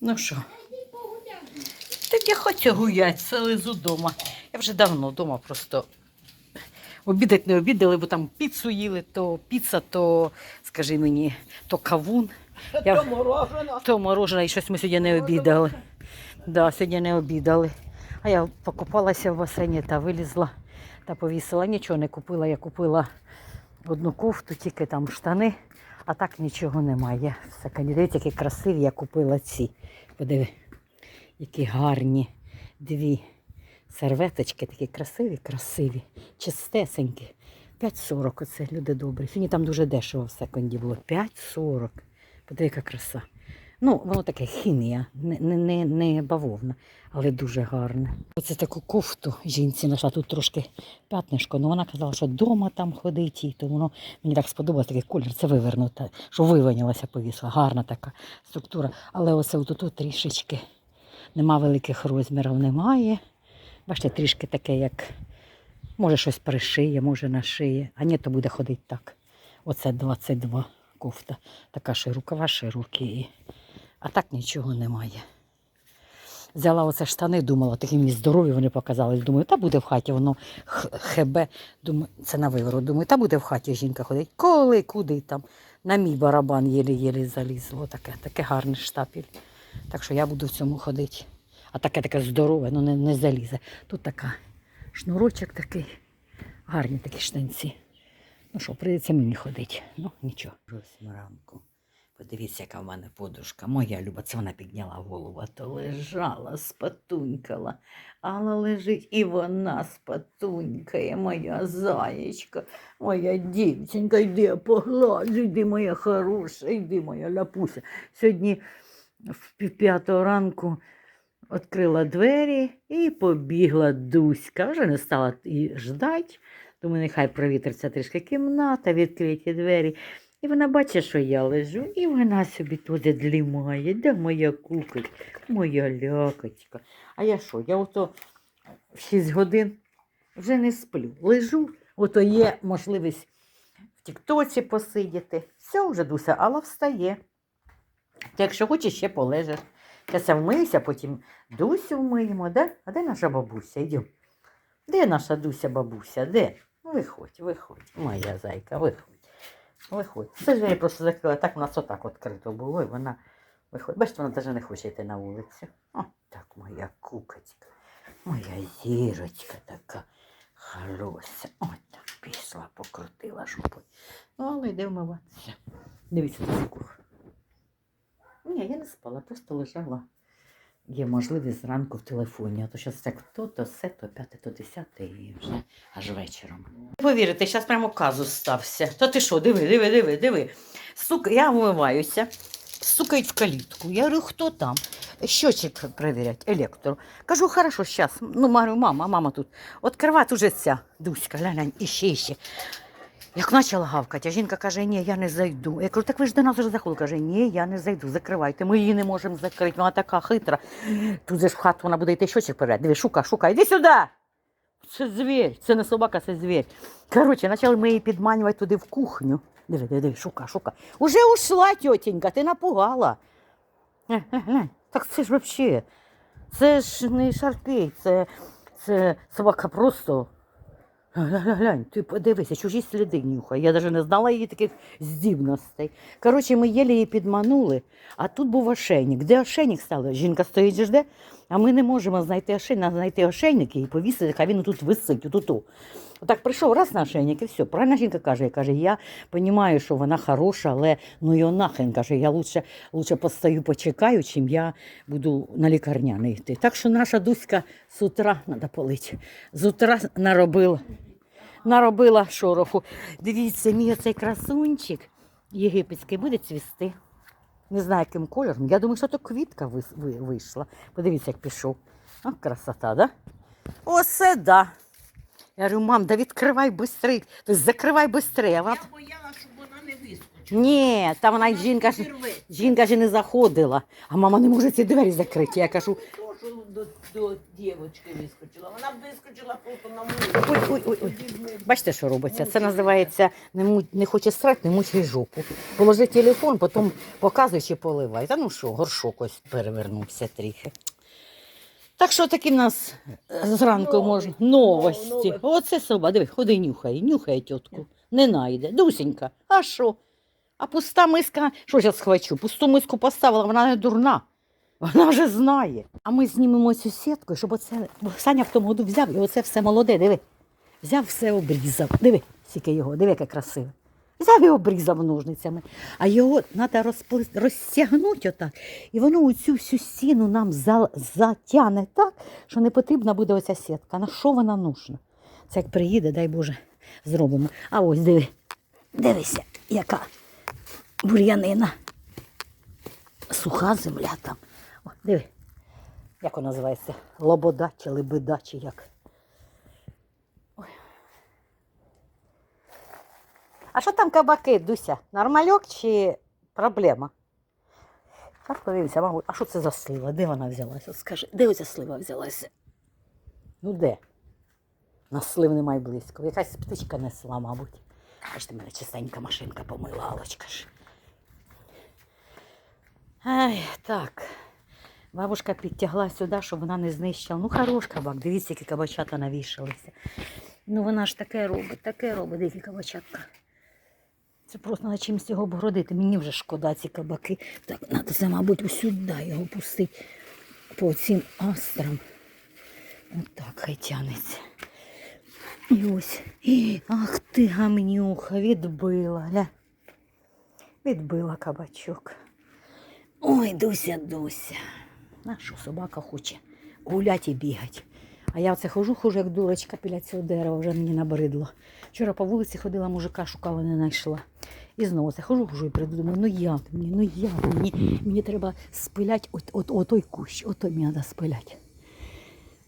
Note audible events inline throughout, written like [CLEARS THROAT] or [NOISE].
Ну що? Так я хочу гуляти, селизу вдома. Я вже давно вдома просто обідати не обідали, бо там піцу їли, то піца, то, скажи мені, то кавун, Я- То морожено. то морожене, і щось ми сьогодні не обідали. Да, сьогодні не обідали. А я покупалася в басейні та вилізла та повісила. Нічого не купила. Я купила одну кофту, тільки там штани, а так нічого немає. Все, дивіться, які красиві, я купила ці. Подиви, які гарні дві серветочки, такі красиві, красиві, чистесенькі. 5,40 оце люди добрі. Сьогодні там дуже дешево в секунді було. 5,40. Подиви, яка краса. Ну, воно таке хімія, не, не, не, бавовна, але дуже гарне. Оце таку кофту жінці знайшла тут трошки п'ятнишко, але вона казала, що вдома там ходить, і то воно мені так сподобалось такий колір, це вивернуте, що вивинялася повісла. Гарна така структура. Але оце тут трішечки нема великих розмірів, немає. Бачите, трішки таке, як може щось пришиє, може нашиє, а ні, то буде ходити так. Оце 22 кофта. Така рукава широкі. А так нічого немає. Взяла оце штани, думала, такі мені здорові вони показались. Думаю, та буде в хаті, воно хебе. Думаю, це на виворот. Думаю, та буде в хаті жінка ходить. Коли, куди там? На мій барабан єлі-єлі залізло. Таке, таке гарне штапіль. Так що я буду в цьому ходити. А таке таке здорове, ну не, не залізе. Тут така шнурочок такий, гарні такі штанці. Ну що, прийдеться мені ходити. Ну, нічого. Ранку. Подивіться, яка в мене подушка. Моя люба, це вона підняла голову, а то лежала, спатунькала. Але лежить і вона спатунькає, моя заєчка, моя дівчинка, йди я погладжу, йди, моя хороша, йди, моя ляпуся. Сьогодні в півп'ятого ранку відкрила двері і побігла Дуська. Вже не стала і ждать. Думаю, нехай провітриться трішки кімната, відкриті двері. І вона бачить, що я лежу, і вона собі туди длімає. Де моя куколь, моя лякочка. А я що? Я ото в 6 годин вже не сплю. Лежу, ото є можливість в Тіктоці посидіти. Все вже Дуся, але встає. Ти якщо хочеш, ще полежиш. Зараз я вмиюся, потім Дусю вмиємо. Де? А де наша бабуся? Йдемо. Де наша Дуся бабуся? Де? Виходь, виходь, моя зайка, виходь. Виходь. Це ж я просто закрила, так у нас отак відкрито було, і вона виходить. Бачите, вона навіть не хоче йти на вулицю. О, так моя кукочка, моя зірочка така хороша. Ой, так пішла, покрутила жопою. Ну, але йде вмиватися. Дивіться на кухню. Ні, я не спала, просто лежала. Є можливість зранку в телефоні, а то зараз так то, то все, то п'яте, то десяте і вже аж вечором. Повірите, зараз прямо казус стався. Та ти що, диви, диви, диви, диви. Сука, я вмиваюся, стукають в калітку. Я говорю, хто там? Щочик перевірять, електро. Кажу, хорошо, зараз. Ну, говорю, мама, мама тут. Откривай уже ця Дуська, глянь, іще, іще. Як почала гавкати, а жінка каже, ні, я не зайду. Я кажу, так ви ж до нас вже заходили. Каже, ні, я не зайду, закривайте. Ми її не можемо закрити, вона така хитра. Тут же в хату вона буде йти щочик перед. Диви, шука, шука, іди сюди. Це звір, це не собака, це звір. Коротше, почали ми її підманювати туди в кухню. Диви, диви, диви, шука, шука. Уже ушла, тьотенька, ти напугала. Е, е, глянь, Так це ж взагалі. Це ж не шарпей, це, це собака просто. Глянь, ти подивися, чужі сліди нюхає. Я навіть не знала її таких здібностей. Коротше, ми єлі її підманули, а тут був ошейник. Де ошейник стало? Жінка стоїть жде, а ми не можемо знайти ошейник, знайти ошейник і повісити, хай він тут висить, отут. Отак прийшов раз на ошейник і все. Правильно жінка каже, каже, я розумію, що вона хороша, але ну його нахрен, каже, я лучше, лучше постою, почекаю, чим я буду на лікарняний йти. Так що наша Дуська з утра, треба полити, з утра наробила наробила шороху. Дивіться, мій оцей красунчик єгипетський буде цвісти. Не знаю, яким кольором. Я думаю, що то квітка вийшла. Подивіться, як пішов. А, красота, да? Оце да. Я говорю, мам, да відкривай швидше. Тобто закривай швидше. А вона... Боялася, щоб вона не вискочила. Ні, там вона жінка ж, жінка ж не заходила. А мама не може ці двері закрити. Я кажу, до, до дівчинки вискочила. Вона б вискочила просто на вулицю. Ой, ой, ой, ой. Бачите, що робиться? Це називається не, му- не хоче срати, не мучай жопу. Положи телефон, потім показуй чи поливай. Та ну що, горшок ось перевернувся трохи. Так що такі в нас е, зранку Нові. можна. Новості. Нове. Оце соба, диви, ходи нюхай, нюхай тітку. Не найде. Дусенька, а що? А пуста миска, що зараз схвачу? Пусту миску поставила, вона не дурна. Вона вже знає. А ми знімемо цю сітку, щоб оце. Саня в тому году взяв і оце все молоде, диви. Взяв все обрізав. Диви, скільки його, диви, яке красиве. Взяв і обрізав ножницями. А його треба розпли... розтягнути отак. І воно оцю всю стіну нам за... затягне так, що не потрібна буде оця сітка. На що вона нужна? Це як приїде, дай Боже, зробимо. А ось диви. Дивися, яка бур'янина. Суха земля там. Диви. Як вона називається? Лобода чи лебеда, чи як. А що там кабаки, Дуся? Нормальок чи проблема? Так подивимося, мабуть, а що це за слива? Де вона взялася? Скажи, де оця слива взялася? Ну де? На слив немає близько. Якась птичка несла, мабуть. Бачите, мене чистенька машинка помила, Алочка ж. Ай, так. Бабушка підтягла сюди, щоб вона не знищила. Ну, хорош кабак, дивіться, які кабачата навішалися. Ну, вона ж таке робить, таке робить, які кабачатка. Це просто треба чимось його обгородити. Мені вже шкода ці кабаки. Так, треба це, мабуть, усюди його пустити по цим астрам. Отак хай тянеться. І ось. І, ах ти гамнюха, відбила. Гля. Відбила кабачок. Ой, Дуся, Дуся. На що собака хоче гулять і бігать. А я оце хожу, хожу, як дурочка біля цього дерева, вже мені набридло. Вчора по вулиці ходила, мужика шукала, не знайшла. І знову це хожу, хожу і прийду, думаю, ну як мені, ну як мені, мені треба спиляти от, от, от той кущ, отой мені треба спиляти.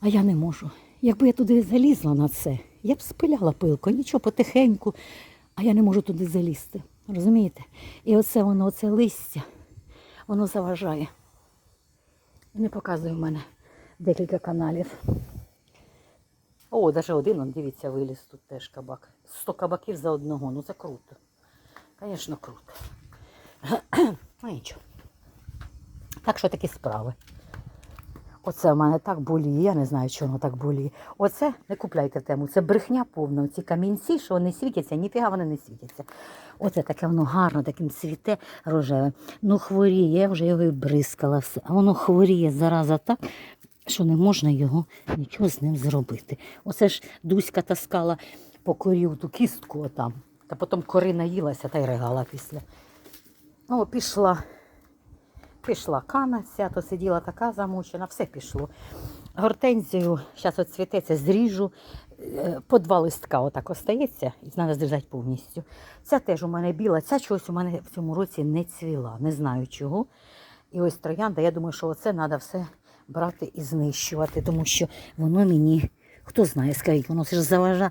А я не можу. Якби я туди залізла на це, я б спиляла пилку, нічого потихеньку, а я не можу туди залізти. Розумієте? І оце воно, оце листя, воно заважає. Не показує в мене декілька каналів. О, навіть один, он, дивіться, виліз тут теж кабак. Сто кабаків за одного. Ну це круто. Звісно, круто. [CLEARS THROAT] Ну нічого. Так що такі справи. Оце в мене так боліє, я не знаю, воно так боліє. Оце не купляйте тему. Це брехня повна. Ці камінці, що вони світяться, ніфіга вони не світяться. Оце таке воно гарно, таким цвіте рожеве. Ну хворіє, я вже його і бризкала все. А воно хворіє зараза так, що не можна його нічого з ним зробити. Оце ж Дуська таскала по корів ту кістку отам, та потім кори наїлася та й ригала після. О, пішла. Пішла кана ця, то сиділа така замучена, все пішло. Гортензію, зараз цвітеться, зріжу, е, по два листка отак остається, і треба зрізати повністю. Ця теж у мене біла, ця чогось у мене в цьому році не цвіла, не знаю чого. І ось троянда, я думаю, що оце треба все брати і знищувати, тому що воно мені, хто знає, скажіть, воно все ж заважає,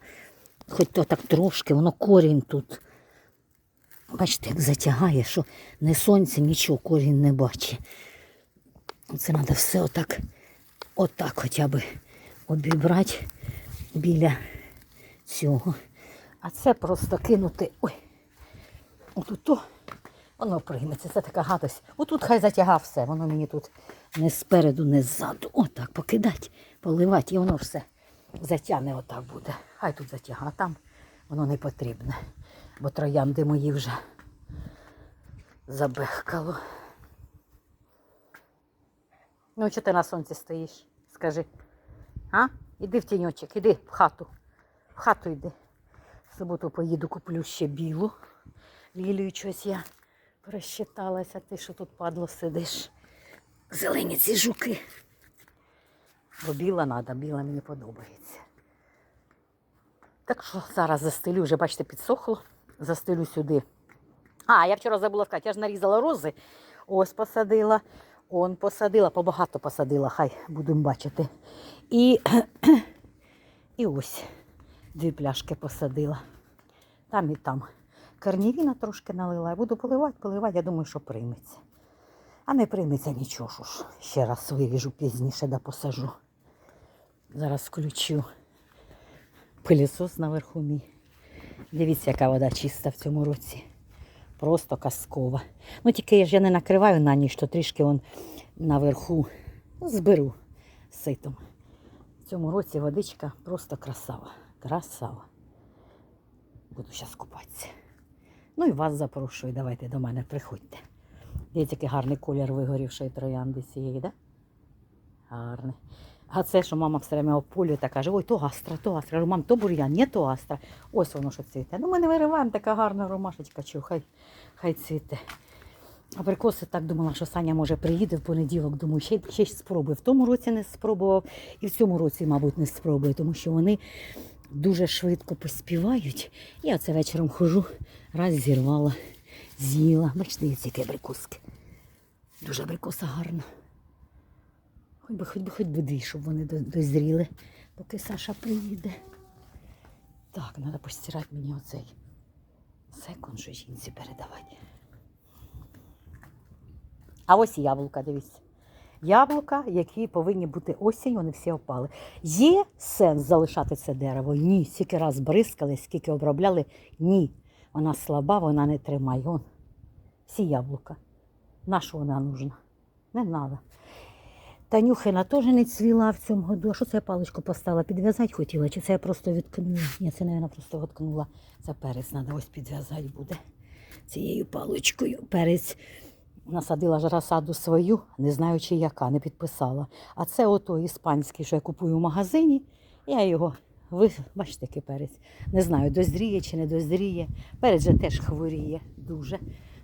хоч то так трошки, воно корінь тут. Бачите, як затягає, що не сонце, нічого корінь не бачить. Це треба все отак, отак хоча б обібрати біля цього. А це просто кинути. Ой, отут воно прийметься. Це така гадость. Отут хай затягав все. Воно мені тут не спереду, не ззаду. Отак покидати, поливати, і воно все затягне отак буде. Хай тут затягне, а там воно не потрібне. Бо троянди мої вже забехкало. Ну, чого ти на сонці стоїш? Скажи. А? Іди в тіньочок, іди в хату. В хату йди. В суботу поїду, куплю ще білу. Лілію щось я просчиталася. Ти що тут падло сидиш? Зелені ці жуки. Бо біла треба, біла мені подобається. Так що зараз застелю, вже бачите, підсохло. Застелю сюди. А, я вчора забула сказати, я ж нарізала рози. Ось посадила, он посадила, побагато посадила, хай будемо бачити. І, [CLEARS THROAT] і ось дві пляшки посадила. Там і там. Карнівіна трошки налила. Я буду поливати, поливати, я думаю, що прийметься. А не прийметься нічого ж. Ще раз виріжу пізніше да посажу. Зараз включу пилісос наверху мій. Дивіться, яка вода чиста в цьому році. Просто казкова. Ну тільки я ж я не накриваю на ніч, то трішки он наверху зберу ситом. В цьому році водичка просто красава. Красава. Буду зараз купатися. Ну і вас запрошую, давайте до мене приходьте. Дивіться, який гарний колір вигорівшої троянди цієї, да? Гарний. А це, що мама все время ополює та каже, ой, то астра, то астра. Я мам, то бур'ян, ні, то астра. Ось воно що цвіте. Ну, ми не вириваємо, така гарна ромашечка, чу, хай, хай цвіте. Абрикоси так думала, що Саня може приїде в понеділок. Думаю, ще, ще спробує. В тому році не спробував, і в цьому році, мабуть, не спробує, тому що вони дуже швидко поспівають. Я оце вечором хожу, раз зірвала, з'їла. Бачите, які абрикоски. Дуже абрикоса гарна. Хоч би, хоч би, хоч би дві, щоб вони дозріли, поки Саша приїде. Так, треба постирати мені оцей секунд, що жінці передавати. А ось яблука, дивіться. Яблука, які повинні бути осінь, вони всі опали. Є сенс залишати це дерево? Ні. Скільки раз бризкали, скільки обробляли? Ні. Вона слаба, вона не тримає. Вон. Всі яблука. На що вона нужна? Не треба. Танюхина теж не цвіла в цьому году. А що це я паличку поставила? Підв'язати хотіла? Чи це я просто відкнула? Ні, це, мабуть, просто відкнула. Це перець треба ось підв'язати буде цією паличкою. Перець насадила ж розсаду свою, не знаючи яка, не підписала. А це ото іспанський, що я купую в магазині. Я його, ви бачите, який перець. Не знаю, дозріє чи не дозріє. Перець же теж хворіє дуже.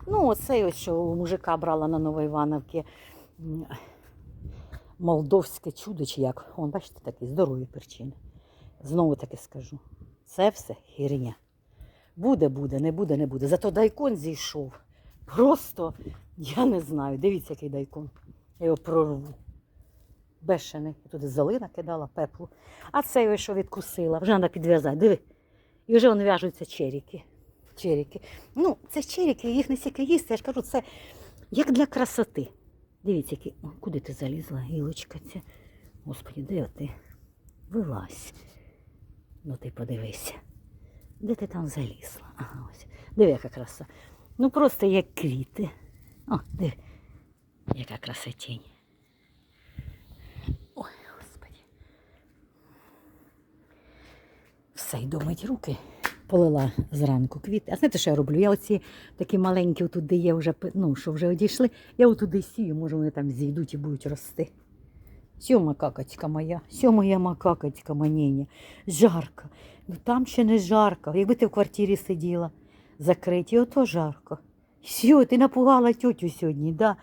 Ну, оцей ось, що у мужика брала на Новоівановці. Молдовське чудо, чи як. Он, бачите, такі здорові перчини. Знову таки скажу. Це все хірня. Буде, буде, не буде, не буде. Зато дайкон зійшов. Просто я не знаю. Дивіться, який дайкон. Я його прорву. Бешений. Туди золи накидала, пеплу. А цей ось що відкусила. Вже треба підв'язати. Диви. І вже вони в'яжуться черіки. Черіки. Ну, це черіки, їх не стільки їсти. Я ж кажу, це як для красоти. Дивіться, які. О, куди ти залізла, гілочка ця? Господи, де ти? Вилазь. Ну ти подивися. Де ти там залізла? Ага, ось. Диви, яка краса. Ну просто як квіти. О, диви, яка красотінь. Ой, господи. Все, йду мить руки. Полила зранку квіти. А знаєте, що я роблю? Я оці такі маленькі, отут, де є вже, ну, що вже одійшли, я отуди сію, може вони там зійдуть і будуть рости. Сьо макакочка моя, моя макакочка маніння. Жарко. Ну там ще не жарко. Якби ти в квартирі сиділа закриті, ото жарко. Сьо, ти напугала тютю сьогодні, да?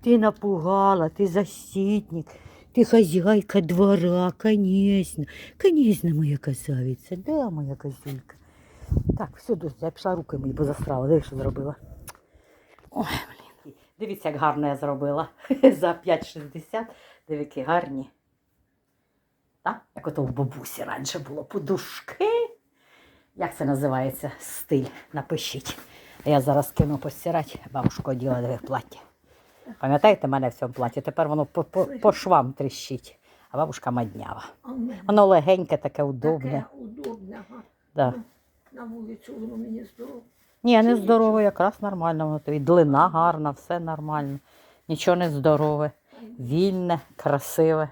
Ти напугала, ти защитник, ти хазяйка двора, конечно. Конечно, моя красавиця, да, моя козюлька. Так, все, друзі, я пішла руки мої, бо застрала. Диви, що зробила. Ой, блін. Дивіться, як гарно я зробила. [LAUGHS] За 5,60. Диви, які гарні. Так? Як ото в бабусі раніше було. Подушки. Як це називається? Стиль. Напишіть. А я зараз кину постирати. Бабушка оділа диви плаття. Пам'ятаєте мене в цьому платі? Тепер воно по, по, по швам тріщить. А бабушка маднява. Воно легеньке, таке удобне. таке удобне. Да. На вулицю воно мені здорово. Ні, не здорово, якраз нормально. Воно тобі длина гарна, все нормально. Нічого не здорове. Вільне, красиве.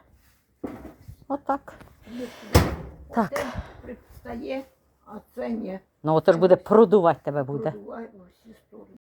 Отак. Так. Оце пристає, а це ні. Ну, ото ж буде продувати тебе буде. Продуває сторони.